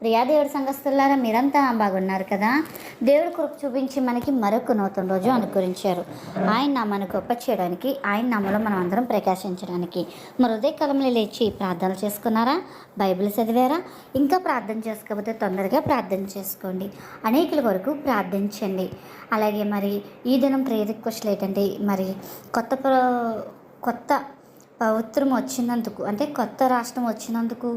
ప్రియా దేవుడి సంఘస్థులారా మీరంతా బాగున్నారు కదా? దేవుడు కృప చూపించి మనకి మరొక నూతన రోజు అనుకరించారు ఆయన నామాన్ని గొప్ప చేయడానికి ఆయన నామలో మనం అందరం ప్రకాశించడానికి. మృదయ హృదయకాలంలో లేచి ప్రార్థనలు చేసుకున్నారా? బైబిల్ చదివారా? ఇంకా ప్రార్థన చేసుకోకపోతే తొందరగా ప్రార్థన చేసుకోండి. అనేకుల వరకు ప్రార్థించండి. అలాగే మరి ఈ దినం ప్రేయ రిక్వెస్ట్లు ఏంటంటే మరి కొత్త ప్ర- కొత్త పవిత్రం వచ్చినందుకు అంటే కొత్త రాష్ట్రం వచ్చినందుకు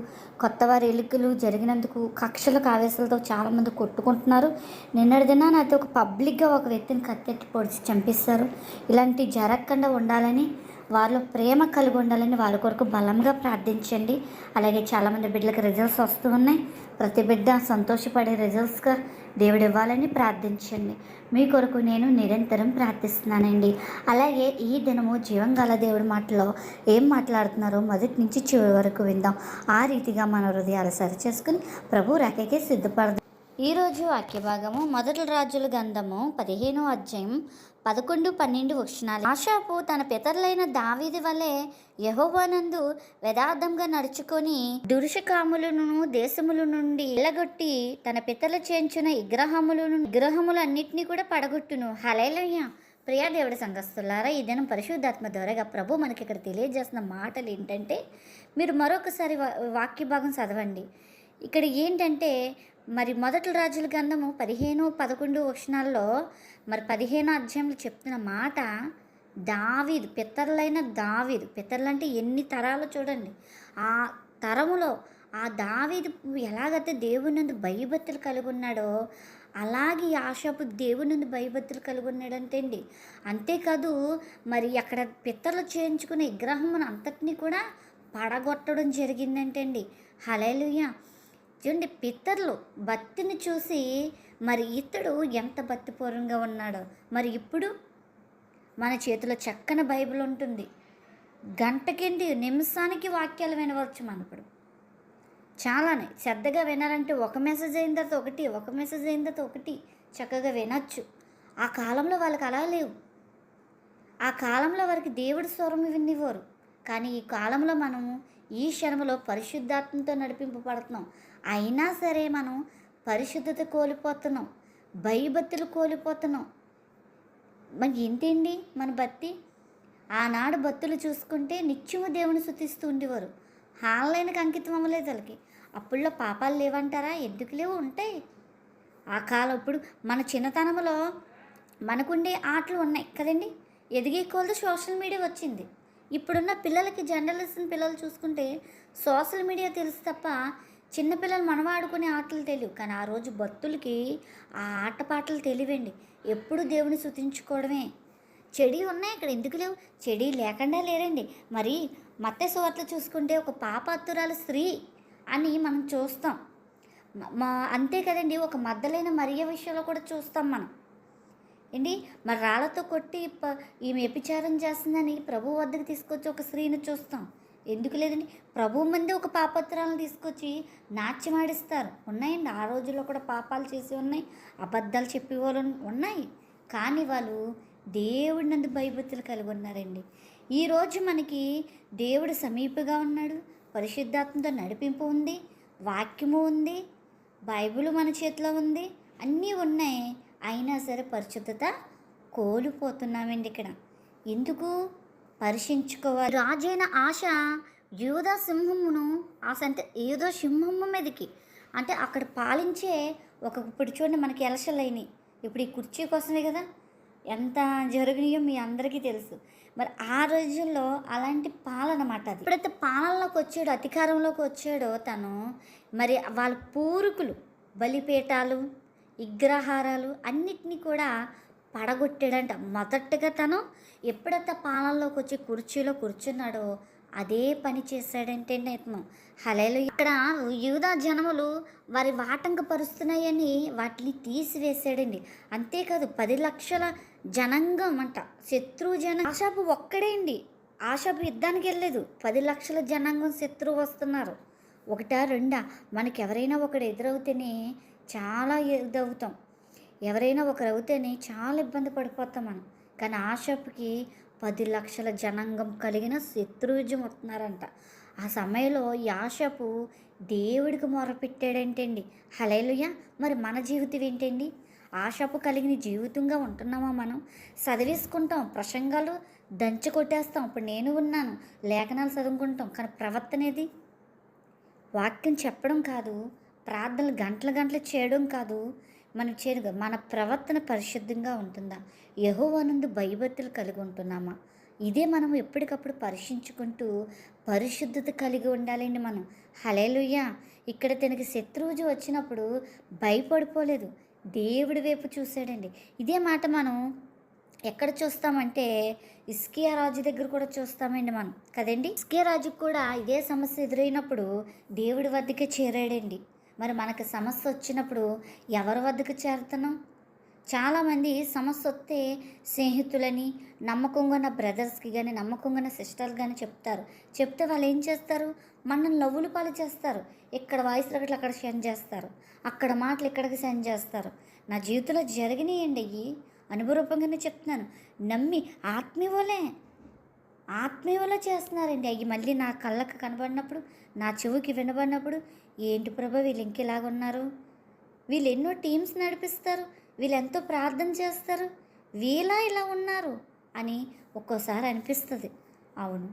కొత్త వారి ఎలుకలు జరిగినందుకు కక్షల కావేశాలతో చాలామంది కొట్టుకుంటున్నారు. నిన్నటి దినాన అయితే ఒక పబ్లిక్గా ఒక వ్యక్తిని కత్తెట్టి పొడిచి చంపిస్తారు ఇలాంటి జరగకుండా ఉండాలని వారిలో ప్రేమ కలిగి ఉండాలని వాళ్ళ కొరకు బలంగా ప్రార్థించండి. అలాగే చాలామంది బిడ్డలకు రిజల్ట్స్ వస్తూ ఉన్నాయి. ప్రతి బిడ్డ సంతోషపడే రిజల్ట్స్గా దేవుడు ఇవ్వాలని ప్రార్థించండి. మీ కొరకు నేను నిరంతరం ప్రార్థిస్తున్నానండి. అలాగే ఈ దినము జీవంగాల దేవుడి మాటలో ఏం మాట్లాడుతున్నారో మొదటి నుంచి చివరి వరకు విందాం. ఆ రీతిగా మన హృదయాలు సరి చేసుకుని ప్రభు రకకే సిద్ధపడదాం. ఈరోజు వాక్య భాగము మొదటి రాజుల గంధము పదిహేనో అధ్యాయం పదకొండు పన్నెండు వచనాలు. ఆశాపు తన పితరులైన దావీది వలె యహోవానందు యథార్థంగా నడుచుకొని దురుషకాములను దేశముల నుండి ఎల్లగొట్టి తన పితరులు చేయించిన విగ్రహములను విగ్రహములన్నింటినీ కూడా పడగొట్టును. హలేలయ్య ప్రియా దేవుడి సంఘస్థులారా ఈ దినం పరిశుద్ధాత్మ ద్వారాగా ప్రభు మనకి ఇక్కడ తెలియజేసిన మాటలు ఏంటంటే మీరు మరొకసారి వాక్య భాగం చదవండి. ఇక్కడ ఏంటంటే మరి మొదటి రాజుల గ్రంథము పదిహేను పదకొండు వచనాల్లో మరి పదిహేను అధ్యాయంలో చెప్తున్న మాట దావీదు పితరులైన దావీదు. పితరులు అంటే ఎన్ని తరాలు చూడండి. ఆ తరములో ఆ దావీదు ఎలాగైతే దేవునందు భయభక్తులు కలిగి ఉన్నాడో అలాగే ఈ ఆశాపు దేవుని భయభక్తులు కలిగి ఉన్నాడంటే అండి అంతేకాదు మరి అక్కడ పిత్తర్లు చేయించుకునే విగ్రహం అంతటినీ కూడా పడగొట్టడం జరిగిందంటే అండి హలేలుయ్య చూడండి పిత్తర్లు భక్తిని చూసి మరి ఇతడు ఎంత భక్తిపూర్వంగా ఉన్నాడో. మరి ఇప్పుడు మన చేతిలో చక్కని బైబిల్ ఉంటుంది. గంటకింటి నిమిషానికి వాక్యాలు వినవచ్చు మనం ఇప్పుడు. చాలానే శ్రద్ధగా వినాలంటే ఒక మెసేజ్ అయిన తర్వాత ఒకటి ఒక మెసేజ్ అయిన తర్వాత ఒకటి చక్కగా వినొచ్చు. ఆ కాలంలో వాళ్ళకి అలా లేవు. ఆ కాలంలో వారికి దేవుడి స్వరం వినివ్వరు కానీ ఈ కాలంలో మనము ఈ క్షణంలో పరిశుద్ధాత్మతో నడిపింపబడుతున్నాం. అయినా సరే మనం పరిశుద్ధత కోల్పోతున్నాం భయభక్తులు కోల్పోతున్నాం. మరి ఏంటండి మన భక్తి? ఆనాడు భక్తులు చూసుకుంటే నిత్యము దేవుని శుతిస్తూ ఉండేవారు. హాన్లైనకి అంకితం అవ్వలేదు వాళ్ళకి. అప్పుల్లో పాపాలు లేవంటారా? ఎందుకు లేవు? ఉంటాయి. ఆ కాలం ఇప్పుడు మన చిన్నతనంలో మనకుండే ఆటలు ఉన్నాయి కదండి. ఎదిగే కొలది సోషల్ మీడియా వచ్చింది. ఇప్పుడున్న పిల్లలకి జనరలిస్ట్ పిల్లలు చూసుకుంటే సోషల్ మీడియా తెలుసు తప్ప చిన్నపిల్లలు మనం ఆడుకునే ఆటలు తెలియవు కానీ ఆ రోజు భక్తులకి ఆ ఆటపాటలు తెలివండి. ఎప్పుడు దేవుని శుతించుకోవడమే చెడి ఉన్నాయి ఇక్కడ ఎందుకు లేవు? చెడి లేకుండా లేరండి. మరి మత్త సువార్తలు చూసుకుంటే ఒక పాప అత్తురాల స్త్రీ అని మనం చూస్తాం. మా అంతే కదండి ఒక మద్దలైన మరియ విషయంలో కూడా చూస్తాం మనం. ఏంటి? మరి రాళ్ళతో కొట్టి ఈమె వ్యభిచారం చేస్తుందని ప్రభు వద్దకు తీసుకొచ్చి ఒక స్త్రీని చూస్తాం. ఎందుకు లేదండి? ప్రభు మంది ఒక పాపత్రాలను తీసుకొచ్చి నాట్యమాడిస్తారు ఉన్నాయండి. ఆ రోజుల్లో కూడా పాపాలు చేసి ఉన్నాయి. అబద్ధాలు చెప్పేవాళ్ళు ఉన్నాయి. కానీ వాళ్ళు దేవుడి నందు భయభక్తులు కలిగి ఉన్నారండి. ఈరోజు మనకి దేవుడు సమీపగా ఉన్నాడు. పరిశుద్ధాత్మతో నడిపింపు ఉంది. వాక్యము ఉంది. బైబిల్ మన చేతిలో ఉంది. అన్నీ ఉన్నాయి. అయినా సరే పరిశుద్ధత కోల్పోతున్నామండి ఇక్కడ. ఎందుకు? పరిశీలించుకోవాలి. రాజైన ఆశ యూదా సింహమును ఆశ అంటే ఏదో సింహము మీదకి. అంటే అక్కడ పాలించే ఒక ఇప్పుడు చూడండి మనకి ఎలక్షన్లు అయినాయి. ఇప్పుడు ఈ కుర్చీ కోసమే కదా? ఎంత జరిగినాయో మీ అందరికీ తెలుసు. మరి ఆ రోజుల్లో అలాంటి పాలనమాట అది. ఎప్పుడైతే పాలనలోకి వచ్చాడో అధికారంలోకి వచ్చాడో తను మరి వాళ్ళ పూర్వీకులు బలిపీఠాలు విగ్రహారాలు అన్నిటినీ కూడా పడగొట్టాడంట. మొదటగా తను ఎప్పుడైతే పాలనలోకి వచ్చి కుర్చీలో కూర్చున్నాడో అదే పని చేశాడంటే యత్నం హలేలు ఇక్కడ యూదా జనములు వారి వాటంక పరుస్తున్నాయని వాటిని తీసివేశాడండి. అంతేకాదు పది లక్షల జనాంగం అంట. శత్రువు జన ఆశాపు ఒక్కడే అండి. ఆశాపు యుద్ధానికి వెళ్ళలేదు. పది లక్షల జనాంగం శత్రువు వస్తున్నారు. ఒకటా రెండా? మనకి ఎవరైనా ఒకడు ఎదురవుతేనే చాలా ఎదురవుతాం ఎవరైనా ఒకరు అవుతేనే చాలా ఇబ్బంది పడిపోతాం మనం. కానీ ఆశాపుకి పది లక్షల జనాంగం కలిగిన శత్రువుజం వస్తున్నారంట. ఆ సమయంలో ఈ ఆషపు దేవుడికి మొరపెట్టాడంటండి హలేలుయ మరి మన జీవితం ఏంటండి? ఆషపు కలిగిన జీవితంగా ఉంటున్నామా మనం? చదివేసుకుంటాం ప్రసంగాలు దంచి కొట్టేస్తాం ఇప్పుడు నేను ఉన్నాను లేఖనాలు చదువుకుంటాం. కానీ ప్రవర్తనేది వాక్యం చెప్పడం కాదు ప్రార్థనలు గంటల గంటలు చేయడం కాదు. మనం చేరుగా మన ప్రవర్తన పరిశుద్ధంగా ఉంటుందా? యహోవానందు భయభక్తులు కలిగి ఉంటున్నామా? ఇదే మనం ఎప్పటికప్పుడు పరీక్షించుకుంటూ పరిశుద్ధత కలిగి ఉండాలండి మనం. హలేలుయ్యా ఇక్కడ తనకి శత్రువుజు వచ్చినప్పుడు భయపడిపోలేదు. దేవుడి వైపు చూశాడండి. ఇదే మాట మనం ఎక్కడ చూస్తామంటే ఇస్కియా రాజు దగ్గర కూడా చూస్తామండి మనం. కదండి? ఇస్కియా రాజుకు కూడా ఇదే సమస్య ఎదురైనప్పుడు దేవుడి వద్దకే చేరాడండి. మరి మనకు సమస్య వచ్చినప్పుడు ఎవరి వద్దకు చేరుతున్నాం? చాలామంది సమస్య వస్తే స్నేహితులని నమ్మకంగా ఉన్న బ్రదర్స్కి కానీ నమ్మకంగా ఉన్న సిస్టర్లు కానీ చెప్తారు. చెప్తే వాళ్ళు ఏం చేస్తారు? మనల్ని లవ్వులు పాలు చేస్తారు. ఇక్కడ వాయిస్ రకట్లు అక్కడ సెండ్ చేస్తారు. అక్కడ మాటలు ఇక్కడికి సెండ్ చేస్తారు. నా జీవితంలో జరిగినాయండి అవి అనుభవరూపంగానే చెప్తున్నాను. నమ్మి ఆత్మీయులే. ఆత్మీయులో చేస్తున్నారండి. అవి మళ్ళీ నా కళ్ళకు కనబడినప్పుడు నా చెవుకి వినబడినప్పుడు ఏంటి ప్రభా వీళ్ళు ఇంకెలాగున్నారు? వీళ్ళు ఎన్నో టీమ్స్ నడిపిస్తారు వీళ్ళు ఎంతో ప్రార్థన చేస్తారు వీళ్ళ ఇలా ఉన్నారు అని ఒక్కోసారి అనిపిస్తుంది. అవును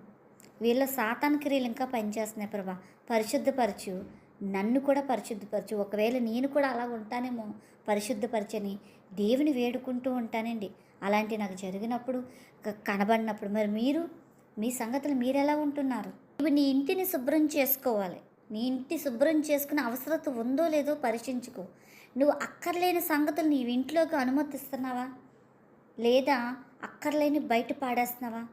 వీళ్ళ సాతాన్ క్రియలు ఇంకా పనిచేస్తున్నాయి ప్రభా. పరిశుద్ధపరచు నన్ను కూడా పరిశుద్ధపరచు. ఒకవేళ నేను కూడా అలా ఉంటానేమో పరిశుద్ధపరచని దేవుని వేడుకుంటూ ఉంటానండి. అలాంటి నాకు జరిగినప్పుడు కనబడినప్పుడు మరి మీరు మీ సంగతులు మీరు ఎలా ఉంటున్నారు? నువ్వు నీ ఇంటిని శుభ్రం చేసుకోవాలి. నీ ఇంటి శుభ్రం చేసుకునే అవసరత ఉందో లేదో పరీక్షించుకో. నువ్వు అక్కర్లేని సంగతులు నీ ఇంట్లోకి అనుమతిస్తున్నావా? లేదా అక్కర్లేని బయట పాడేస్తున్నావా?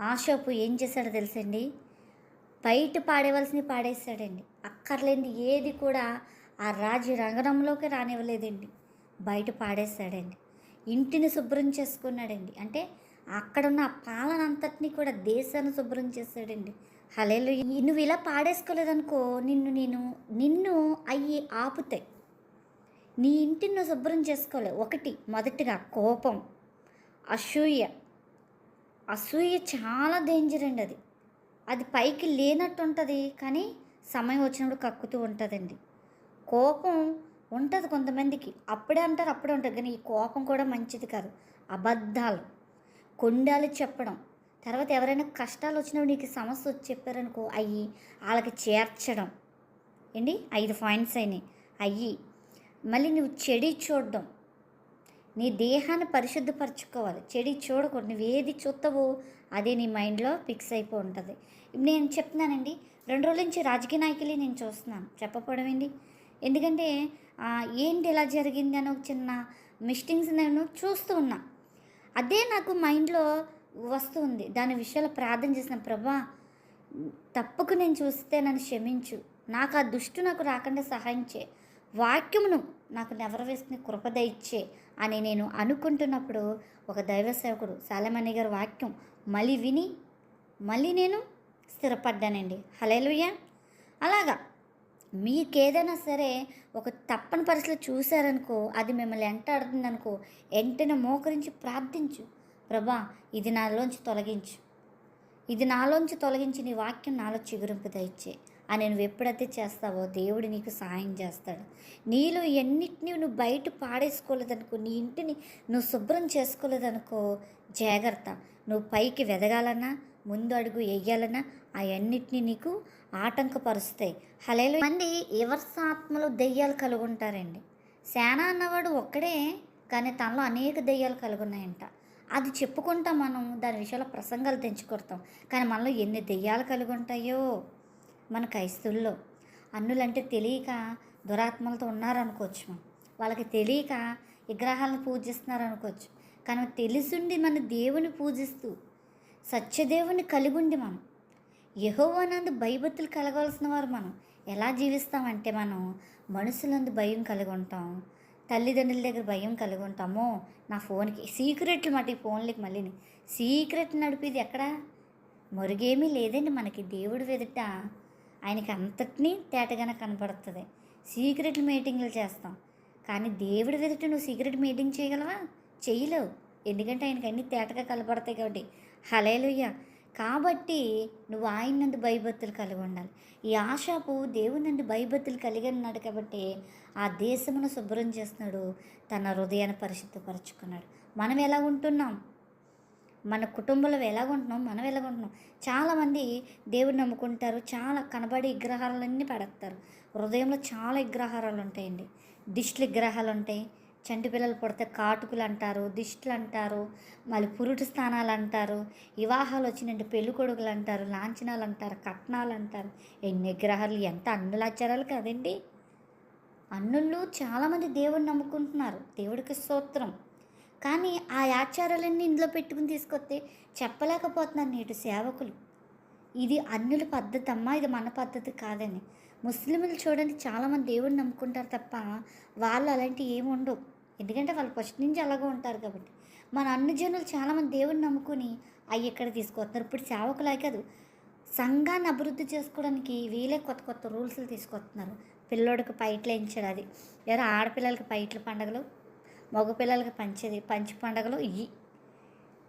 ఆషాపు ఏం చేశాడో తెలుసండి? బయట పాడేవలసినవి పాడేశాడండి. అక్కర్లేని ఏది కూడా ఆ రాజు రంగనంలోకి రానివ్వలేదండి. బయట పాడేశాడండి. ఇంటిని శుభ్రం చేసుకున్నాడండి. అంటే అక్కడున్న పాలన అంతటినీ కూడా దేశాన్ని శుభ్రం చేశాడండి. హలేలు నువ్వు ఇలా పాడేసుకోలేదనుకో నిన్ను నేను నిన్ను అయ్యి ఆపుతాయి. నీ ఇంటిని నువ్వు శుభ్రం చేసుకోలే. ఒకటి మొదటిగా కోపం అసూయ. అసూయ చాలా డేంజర్ అండి అది. అది పైకి లేనట్టు ఉంటుంది కానీ సమయం వచ్చినప్పుడు కక్కుతూ ఉంటుందండి. కోపం ఉంటుంది కొంతమందికి. అప్పుడే అంటారు అప్పుడే ఉంటుంది కానీ ఈ కోపం కూడా మంచిది కాదు. అబద్ధాలు. కొండాలు చెప్పడం. తర్వాత ఎవరైనా కష్టాలు వచ్చినప్పుడు నీకు సమస్య వచ్చి చెప్పారనుకో అయ్యి వాళ్ళకి చేర్చడం. ఏంటి? ఐదు పాయింట్స్ అయినాయి. అయ్యి మళ్ళీ నువ్వు చెడి చూడడం. నీ దేహాన్ని పరిశుద్ధపరచుకోవాలి. చెడి చూడకూడదు. నువ్వు ఏది చూస్తావో అదే నీ మైండ్లో ఫిక్స్ అయిపో ఉంటుంది. ఇప్పుడు నేను చెప్తున్నానండి రెండు రోజుల నుంచి రాజకీయ నాయకులే నేను చూస్తున్నాను. చెప్పపోవడం ఏంటి? ఎందుకంటే ఏంటి ఇలా జరిగింది అని ఒక చిన్న మిస్టింగ్స్ నేను చూస్తూ ఉన్నా. అదే నాకు మైండ్లో వస్తుంది. దాని విషయాలు ప్రార్థన చేసిన ప్రభా తప్పుకు నేను చూస్తే నన్ను క్షమించు. నాకు ఆ దుష్టు నాకు రాకుండా సహాయం చే. వాక్యమును నాకు నెవరవేసుకుని కృపద ఇచ్చే అని నేను అనుకుంటున్నప్పుడు ఒక దైవ సేవకుడు సాలమణి గారి వాక్యం మళ్ళీ విని మళ్ళీ నేను స్థిరపడ్డానండి. హలేలుయ్య అలాగా మీకేదైనా సరే ఒక తప్పని పరిస్థితులు చూశారనుకో అది మిమ్మల్ని వెంటాడుతుందనుకో వెంటనే మోకరించి ప్రార్థించు. ప్రభా ఇది నాలోంచి తొలగించు. ఇది నాలోంచి తొలగించి నీ వాక్యం నాలో చిగురింపు దయచే అని నువ్వు ఎప్పుడైతే చేస్తావో దేవుడు నీకు సహాయం చేస్తాడు. నీలో ఎన్నిటిని నువ్వు బయట పాడేసుకోలేదనుకో నీ ఇంటిని నువ్వు శుభ్రం చేసుకోలేదనుకో జాగ్రత్త. నువ్వు పైకి వెదగాలన్నా ముందు అడుగు వేయాలన్నా అవన్నిటిని నీకు ఆటంకపరుస్తాయి. హలేలు మంది ఆత్మలో దెయ్యాలు కలుగుంటారండి. సేనా శానా అన్నవాడు ఒక్కడే కానీ తనలో అనేక దెయ్యాలు కలిగి ఉన్నాయంట అది చెప్పుకుంటాం మనం దాని విషయంలో ప్రసంగాలు తెంచుకొడతాం. కానీ మనలో ఎన్ని దెయ్యాలు కలిగి ఉంటాయో మన క్రైస్తుల్లో అన్నులంటే తెలియక దురాత్మలతో ఉన్నారనుకోవచ్చు మనం. వాళ్ళకి తెలియక విగ్రహాలను పూజిస్తున్నారు అనుకోవచ్చు కానీ తెలిసిండి మన దేవుని పూజిస్తూ సత్యదేవుని కలిగి ఉండి మనం. యహోవానందు భయభక్తులు కలగవలసిన వారు మనం. ఎలా జీవిస్తామంటే మనం మనుషులందు భయం కలిగి ఉంటాం తల్లిదండ్రుల దగ్గర భయం కలిగి ఉంటామో నా ఫోన్కి సీక్రెట్లు మాట ఈ ఫోన్లకి మళ్ళీ సీక్రెట్ నడిపేది ఎక్కడ? మరుగేమీ లేదండి మనకి దేవుడు వెదుట. ఆయనకి అంతటినీ తేటగానే కనపడుతుంది. సీక్రెట్ మీటింగ్లు చేస్తాం. కానీ దేవుడి వెదుట నువ్వు సీక్రెట్ మీటింగ్ చేయగలవా? చేయలేవు ఎందుకంటే ఆయనకి అన్నీ తేటగా కనపడతాయి కాబట్టి. హలేలుయ్య కాబట్టి నువ్వు ఆయన నందు భయభక్తులు కలిగి ఉండాలి. ఈ ఆశాపు దేవుని నుండి భయభక్తులు కలిగి ఉన్నాడు కాబట్టి ఆ దేశమును శుభ్రం చేస్తున్నాడు. తన హృదయాన్ని పరిశుద్ధపరచుకున్నాడు. మనం ఎలా ఉంటున్నాం? మన కుటుంబంలో ఎలా ఉంటున్నాం? మనం ఎలా ఉంటున్నాం? చాలామంది దేవుడిని నమ్ముకుంటారు. చాలా కనబడే విగ్రహాలన్నీ పెడతారు హృదయంలో చాలా విగ్రహాలు ఉంటాయండి. దిష్టి విగ్రహాలు ఉంటాయి. చంటి పిల్లలు పుడితే కాటుకులు అంటారు దిష్టులు అంటారు మళ్ళీ పురుటు స్థానాలు అంటారు వివాహాలు వచ్చినంటే పెళ్ళి కొడుకులు అంటారు లాంఛనాలు అంటారు కట్నాలు అంటారు ఎన్ని విగ్రహాలు ఎంత అన్నులాచారాలు కదండి. అన్నుళ్ళు చాలామంది దేవుడిని నమ్ముకుంటున్నారు దేవుడికి స్తోత్రం. కానీ ఆ ఆచారాలన్నీ ఇందులో పెట్టుకుని తీసుకొస్తే చెప్పలేకపోతున్నారు నేటి సేవకులు. ఇది అన్నుల పద్ధతి అమ్మా ఇది మన పద్ధతి కాదని. ముస్లింలు చూడండి చాలామంది దేవుడిని నమ్ముకుంటారు తప్ప వాళ్ళు అలాంటివి ఏమి ఉండవు. ఎందుకంటే వాళ్ళు ఫస్ట్ నుంచి అలాగే ఉంటారు కాబట్టి. మన అన్ని జనులు చాలామంది దేవుడిని నమ్ముకుని అవి ఇక్కడ తీసుకొస్తున్నారు. ఇప్పుడు సేవకులే కాదు సంఘాన్ని అభివృద్ధి చేసుకోవడానికి వీలే కొత్త కొత్త రూల్స్లు తీసుకొస్తున్నారు. పిల్లోడికి పైట్లు వేయించడం అది. ఎవరో ఆడపిల్లలకి పైట్ల పండగలు మగపిల్లలకి పంచేది పంచి పండగలు ఇవి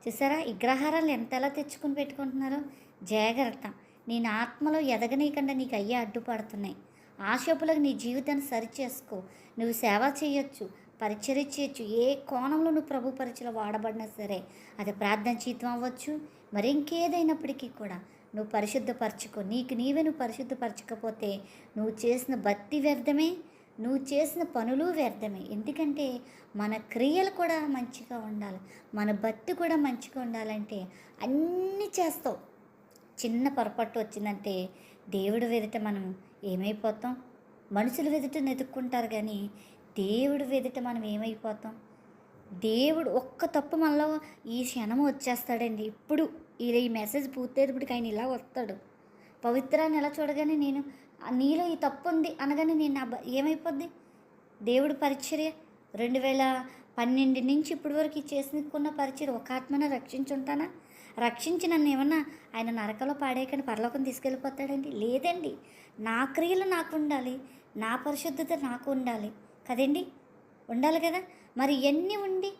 చూసారా? విగ్రహారాలు ఎంత ఎలా తెచ్చుకుని పెట్టుకుంటున్నారో? జాగ్రత్త. నేను ఆత్మలో ఎదగనీయకుండా నీకు అయ్యే అడ్డుపడుతున్నాయి. ఆశోపులకు నీ జీవితాన్ని సరిచేసుకో. నువ్వు సేవ చేయొచ్చు. పరిచర్య చేయొచ్చు ఏ కోణంలో నువ్వు ప్రభు పరిచయలో వాడబడినా సరే అది ప్రార్థన జీతం అవ్వచ్చు. మరి ఇంకేదైనప్పటికీ కూడా నువ్వు పరిశుద్ధపరచుకో. నీకు నీవే నువ్వు పరిశుద్ధపరచకపోతే నువ్వు చేసిన భక్తి వ్యర్థమే నువ్వు చేసిన పనులు వ్యర్థమే. ఎందుకంటే మన క్రియలు కూడా మంచిగా ఉండాలి. మన భక్తి కూడా మంచిగా ఉండాలంటే అన్నీ చేస్తావు. చిన్న పొరపాటు వచ్చిందంటే దేవుడు వెదుట మనం ఏమైపోతాం? మనుషులు వెదట నెతుక్కుంటారు కానీ దేవుడు వెదుట మనం ఏమైపోతాం? దేవుడు ఒక్క తప్పు మనలో ఈ క్షణం వచ్చేస్తాడండి. ఇప్పుడు ఇలా ఈ మెసేజ్ పూర్తయ్యేటప్పటికి ఆయన ఇలా వస్తాడు. పవిత్రాన్ని ఎలా చూడగానే నేను నీలో ఈ తప్పు ఉంది అనగానే నేను నా బ- ఏమైపోద్ది? దేవుడు పరిచర్య. రెండు వేల పన్నెండు నుంచి ఇప్పటి వరకు చేసుకున్న పరిచయం ఒక ఆత్మన రక్షించుంటానా? రక్షించి నన్ను ఏమన్నా ఆయన నరకలో పాడేయకని పరలోకం తీసుకెళ్ళిపోతాడండి? లేదండి. నా క్రియలు నాకు ఉండాలి. నా పరిశుద్ధత నాకు ఉండాలి. కదండి? ఉండాలి కదా. మరి ఎన్ని ఉండి?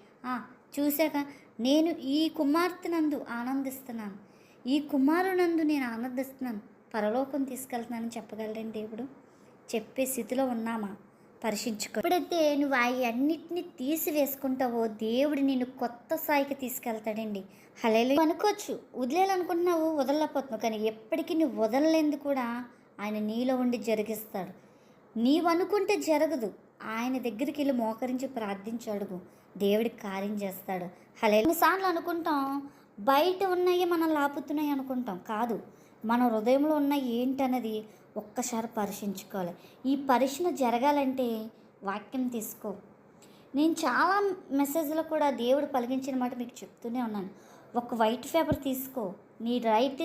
చూశాక నేను ఈ కుమార్తెనందు ఆనందిస్తున్నాను. ఈ కుమారునందు నేను ఆనందిస్తున్నాను. పరలోకం తీసుకెళ్తున్నానని చెప్పగలడండి దేవుడు? చెప్పే స్థితిలో ఉన్నామా? పరీక్షించుకో ఎప్పుడైతే నువ్వు అవి అన్నిటిని తీసివేసుకుంటావో దేవుడు నిన్ను కొత్త స్థాయికి తీసుకెళ్తాడండి. హలేలు అనుకోవచ్చు. వదిలేయాలనుకుంటున్నావు వదలలేకపోతున్నావు. కానీ ఎప్పటికీ నువ్వు వదలలేందు కూడా ఆయన నీలో ఉండి జరిగిస్తాడు. నీవనుకుంటే జరగదు. ఆయన దగ్గరికి వెళ్ళి మోకరించి ప్రార్థించాడు దేవుడికి కార్యం చేస్తాడు. హలే కొన్నిసార్లు అనుకుంటాం బయట ఉన్నాయి మనం లాపుతున్నాయి అనుకుంటాం. కాదు మన హృదయంలో ఉన్న ఏంటన్నది ఒక్కసారి పరీక్షించుకోవాలి ఈ పరీక్షణ జరగాలంటే వాక్యం తీసుకో. నేను చాలా మెసేజ్లో కూడా దేవుడు పలికించిన మాట మీకు చెప్తూనే ఉన్నాను. ఒక వైట్ పేపర్ తీసుకో. నీ రైట్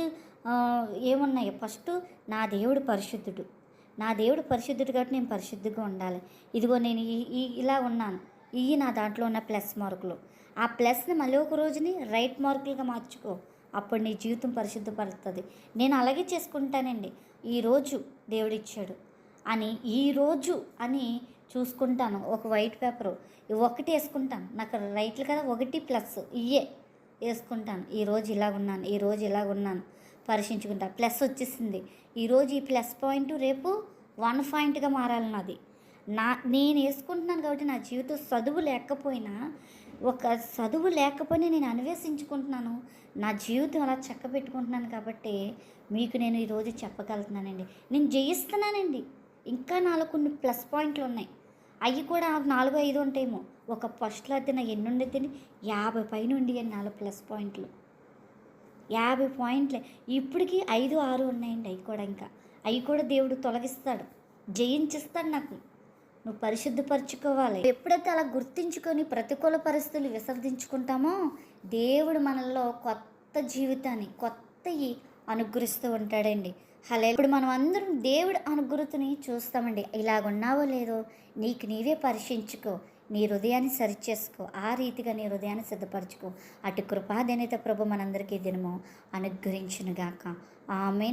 ఏమున్నాయి. ఫస్ట్ నా దేవుడు పరిశుద్ధుడు. నా దేవుడు పరిశుద్ధుడు కాబట్టి నేను పరిశుద్ధిగా ఉండాలి. ఇదిగో నేను ఈ ఈ- ఇలా ఉన్నాను. ఇవి నా దాంట్లో ఉన్న ప్లస్ మార్కులు. ఆ ప్లస్ని మళ్ళీ ఒక రోజుని రైట్ మార్కులుగా మార్చుకో. అప్పుడు నీ జీవితం పరిశుద్ధపడుతుంది నేను అలాగే చేసుకుంటానండి. ఈరోజు దేవుడిచ్చాడు అని ఈరోజు అని చూసుకుంటాను. ఒక వైట్ పేపరు. ఒకటి వేసుకుంటాను. నాకు రైట్లు కదా ఒకటి ప్లస్. ఇయే వేసుకుంటాను. ఈరోజు ఇలా ఉన్నాను ఈరోజు ఇలా ఉన్నాను. పరీక్షించుకుంటా. ప్లస్ వచ్చేసింది. ఈరోజు ఈ ప్లస్ పాయింట్ రేపు వన్ పాయింట్గా మారాలి నాది. నా నేను వేసుకుంటున్నాను కాబట్టి నా జీవితం చదువు లేకపోయినా ఒక చదువు లేకపోయినా నేను అన్వేషించుకుంటున్నాను. నా జీవితం అలా చక్క పెట్టుకుంటున్నాను కాబట్టి మీకు నేను ఈరోజు చెప్పగలుగుతున్నానండి. నేను జయిస్తున్నానండి. ఇంకా నాలుగు కొన్ని ప్లస్ పాయింట్లు ఉన్నాయి. అవి కూడా నాలుగు ఐదు ఉంటాయేమో. ఒక ఫస్ట్లో అయితే నా ఎన్ని ఉండేది యాభై పైన ఉండి నాలుగు ప్లస్ పాయింట్లు. యాభై పాయింట్లే. ఇప్పటికీ ఐదు ఆరు ఉన్నాయండి అవి కూడా ఇంకా. అవి కూడా దేవుడు తొలగిస్తాడు. జయించిస్తాడు నాకు. నువ్వు పరిశుద్ధపరచుకోవాలి. ఎప్పుడైతే అలా గుర్తించుకొని ప్రతికూల పరిస్థితులు విసర్జించుకుంటామో దేవుడు మనలో కొత్త జీవితాన్ని కొత్త అనుగ్రహిస్తూ ఉంటాడండి. హలే ఇప్పుడు మనం అందరం దేవుడు అనుగ్రతని చూస్తామండి. ఇలాగున్నావో లేదో నీకు నీవే పరీక్షించుకో నీ హృదయాన్ని సరిచేసుకో. ఆ రీతిగా నీ హృదయాన్ని సిద్ధపరచుకో. అటు కృపాదనైతే ప్రభు మనందరికీ దినము అనుగ్రహించునుగాక. ఆమెన్.